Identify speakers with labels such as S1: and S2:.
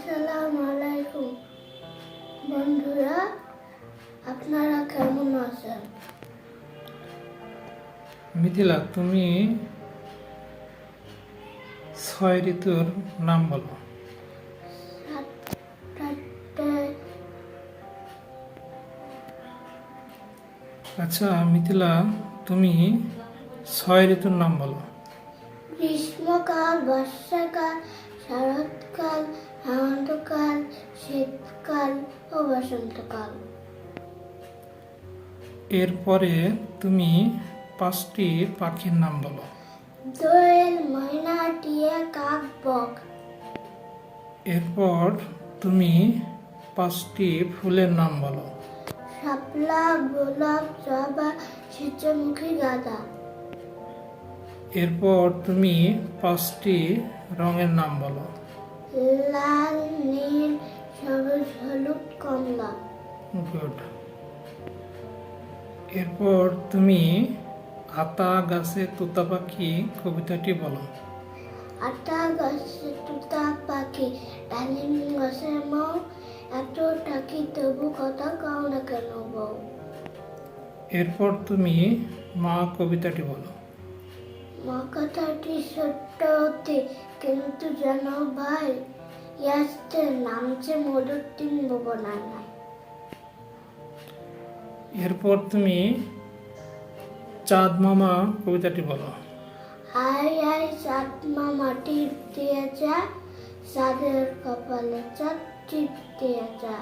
S1: আসসালামু আলাইকুম বন্ধুরা আপনারা কেমন আছেন?
S2: মিথিলা তুমি ছয় ঋতুর নাম বলো। আচ্ছা মিথিলা তুমি ছয় ঋতুর নাম বলো।
S1: গ্রীষ্মকাল বর্ষাকাল শরৎকাল বসন্তকাল
S2: এরপরে তুমি পাঁচটি পাখির নাম বলো।
S1: দোয়েল ময়না টিয়া কাক বক।
S2: এরপর তুমি পাঁচটি ফুলের নাম বলো।
S1: শাপলা গোলাপ জবা সূর্যমুখী গাঁদা।
S2: এরপর তুমি পাঁচটি রঙের নাম বলো।
S1: লাল নীল
S2: গুড এরপর তুমি আতা গাছে তোতা পাখি কবিতাটি বলো।
S1: আটা গাছে তুতা পাখি ডালিম গাছে মৌ এত টাকি তবু কথা কাও না কেন বউ?
S2: এরপর তুমি মা কবিতাটি বলো।
S1: মা কথাটি সত্য হতে কিন্তু জানো ভাই ইয়াসতে নামছে মধুর তিন ভুবনার নাই
S2: এরপর তুমি চাঁদ মামা কবিতাটি বলো।
S1: আই আই সাতমা মাটির দিয়ে যা। সাদের কপালে চাঁদ, টিপ দিয়ে যা।